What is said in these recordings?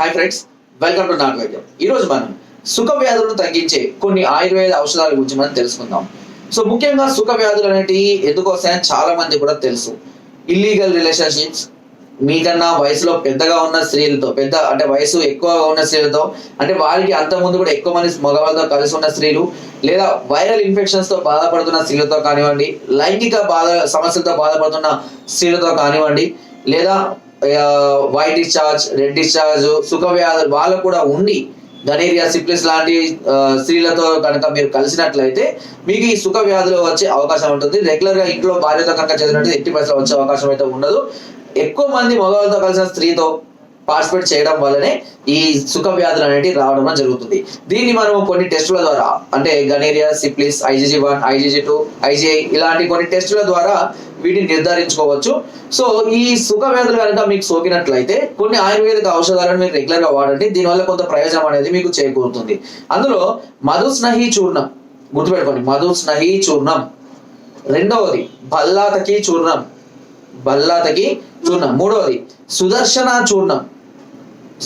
Hi friends welcome to నాట్ వైద్యం ఈరోజు మనం సుఖ వ్యాధులను తగ్గించే కొన్ని ఆయుర్వేద ఔషధాల గురించి మనం తెలుసుకుందాం. సో ముఖ్యంగా సుఖ వ్యాధులు అనేటివి ఎందుకు వస్తాయని చాలా మంది కూడా తెలుసు. ఇల్లీగల్ రిలేషన్షిప్స్ మీకన్నా వయసులో పెద్దగా ఉన్న స్త్రీలతో పెద్ద అంటే వయసు ఎక్కువగా ఉన్న స్త్రీలతో అంటే వారికి అంత ముందు కూడా ఎక్కువ మంది మగవాళ్ళతో కలిసి ఉన్న స్త్రీలు లేదా వైరల్ ఇన్ఫెక్షన్స్తో బాధపడుతున్న స్త్రీలతో కానివ్వండి లైంగిక బాధ సమస్యలతో బాధపడుతున్న స్త్రీలతో కానివ్వండి లేదా వైట్ డిశ్చార్జ్ రెడ్ డిశ్చార్జ్ సుఖ వ్యాధులు వాళ్ళకు కూడా ఉండి గనేరియా సిప్లిస్ లాంటి స్త్రీలతో కనుక మీరు కలిసినట్లయితే మీకు ఈ సుఖ వ్యాధులు వచ్చే అవకాశం ఉంటుంది. రెగ్యులర్గా ఇంట్లో భార్యతో కనుక చేసినట్టు ఎట్టి పైసలు వచ్చే అవకాశం అయితే ఉండదు. ఎక్కువ మంది మగవాళ్ళతో కలిసిన స్త్రీతో పార్టిసిపేట్ చేయడం వల్లనే ఈ సుఖ వ్యాధులు అనేవి రావడం జరుగుతుంది. దీన్ని మనం కొన్ని టెస్టుల ద్వారా అంటే gonorrhoea syphilis IGG one IGG two IGI ఇలాంటి కొన్ని టెస్టుల ద్వారా వీటిని నిర్ధారించుకోవచ్చు. సో ఈ సుఖ వ్యాధులు కనుక మీకు సోకినట్లయితే కొన్ని ఆయుర్వేదిక ఔషధాలను మీరు రెగ్యులర్గా వాడండి. దీనివల్ల కొంత ప్రయోజనం అనేది మీకు చేకూరుతుంది. అందులో మధుస్నహి చూర్ణం గుర్తుపెట్టుకోండి. మధుస్నహి చూర్ణం. రెండవది బల్లాతకి చూర్ణం. బల్లాతకి చూర్ణం. మూడవది సుదర్శన చూర్ణం.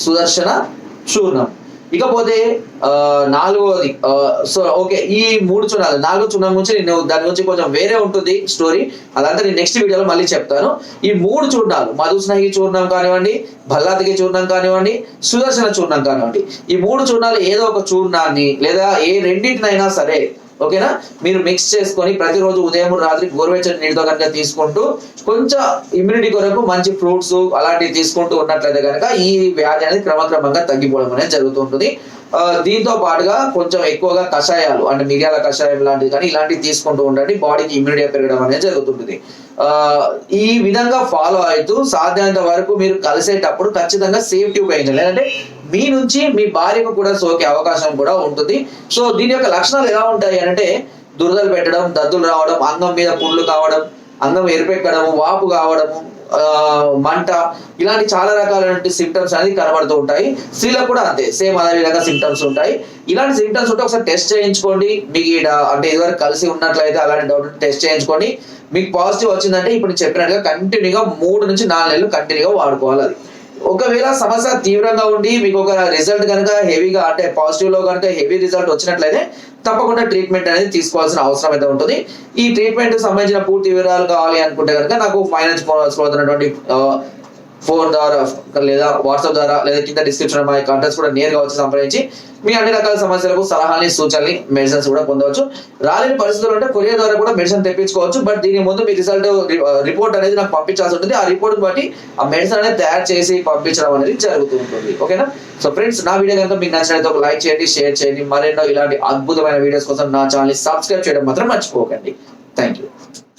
సుదర్శన చూర్ణం. ఇకపోతే నాలుగోది నాలుగవది సో ఓకే ఈ మూడు చూడాలి. నాలుగు చూర్ణం గురించి నేను దాని గురించి కొంచెం వేరే ఉంటుంది స్టోరీ. అదంతా నేను నెక్స్ట్ వీడియోలో మళ్ళీ చెప్తాను. ఈ మూడు చూర్ణాలు మధుస్నహి చూర్ణం కానివ్వండి భల్లాతికి చూర్ణం కానివ్వండి సుదర్శన చూర్ణం కానివ్వండి. ఈ మూడు చూర్ణాలు ఏదో ఒక చూర్ణాన్ని లేదా ఏ రెండింటినైనా సరే ఓకేనా? మీరు మిక్స్ చేసుకొని ప్రతిరోజు ఉదయం రాత్రి గోరువెచ్చని నీటితో కనుక తీసుకుంటూ కొంచెం ఇమ్యూనిటీ కొరకు మంచి ఫ్రూట్స్ అలాంటివి తీసుకుంటూ ఉన్నట్లయితే కనుక ఈ వ్యాధి అనేది క్రమక్రమంగా తగ్గిపోవడం అనేది జరుగుతుంటుంది. దీంతో పాటుగా కొంచెం ఎక్కువగా కషాయాలు అంటే మిరియాల కషాయం లాంటివి కానీ ఇలాంటివి తీసుకుంటూ ఉండండి. బాడీకి ఇమ్యూనిటీ పెరగడం అనేది జరుగుతుంటుంది. ఈ విధంగా ఫాలో అవుతూ సాధ్యమైనంత వరకు మీరు కలిసేటప్పుడు ఖచ్చితంగా సేఫ్టీ ఉపయోగించాలి లేదంటే మీ నుంచి మీ భార్యకు కూడా సోకే అవకాశం కూడా ఉంటుంది. సో దీని యొక్క లక్షణాలు ఎలా ఉంటాయి అంటే దురదలు పెట్టడం దద్దులు రావడం అంగం మీద పుండ్లు కావడం అంగం ఎరిపెక్కడము వాపు కావడము మంట ఇలాంటి చాలా రకాలైన సిమ్టమ్స్ అనేది కనబడుతూ ఉంటాయి. స్త్రీలకు కూడా అంతే సేమ్ అదే విధంగా సిమ్టమ్స్ ఉంటాయి. ఇలాంటి సిమ్టమ్స్ ఉంటే ఒకసారి టెస్ట్ చేయించుకోండి. మీకు అంటే ఇదివరకు కలిసి ఉన్నట్లయితే అలాంటి డౌట్ టెస్ట్ చేయించుకోండి. మీకు పాజిటివ్ వచ్చిందంటే ఇప్పుడు చెప్పినట్టుగా కంటిన్యూగా మూడు నుంచి నాలుగు నెలలు కంటిన్యూగా వాడుకోవాలి అది. ఒకవేళ సమస్య తీవ్రంగా ఉండి మీకు ఒక రిజల్ట్ కనుక హెవీగా అంటే పాజిటివ్లో కనుక హెవీ రిజల్ట్ వచ్చినట్లయితే తప్పకుండా ట్రీట్మెంట్ అనేది తీసుకోవాల్సిన అవసరం అయితే ఉంటుంది. ఈ ట్రీట్మెంట్ సంబంధించిన పూర్తి వివరాలు కావాలి అనుకుంటే కనుక నాకు ఫైనాన్స్ అవుతున్నటువంటి ఫోన్ ద్వారా లేదా వాట్సాప్ ద్వారా లేదా కింద డిస్క్రిప్షన్ మా కాంటాక్ట్స్ కూడా నేరుగా వచ్చి సంప్రదించి మీ అన్ని రకాల సమస్యలకు సలహాని సూచనలు మెడిసిన్స్ కూడా పొందవచ్చు. రాలేని పరిస్థితులు ఉంటే కొరియర్ ద్వారా కూడా మెడిసిన్ తెప్పించుకోవచ్చు. బట్ దీని ముందు మీ రిజల్ట్ రిపోర్ట్ అనేది నాకు పంపించాల్సి ఉంటుంది. ఆ రిపోర్ట్ బట్టి ఆ మెడిసిన్ అనేది తయారు చేసి పంపించడం అనేది జరుగుతూ ఉంటుంది. ఓకేనా సో ఫ్రెండ్స్ నా వీడియో కనుక మీకు నచ్చినట్లయితే ఒక లైక్ చేయండి షేర్ చేయండి. మరెన్నో ఇలాంటి అద్భుతమైన వీడియోస్ కోసం నా ఛానల్ సబ్స్క్రైబ్ చేయడం మాత్రం మర్చిపోకండి. Thank you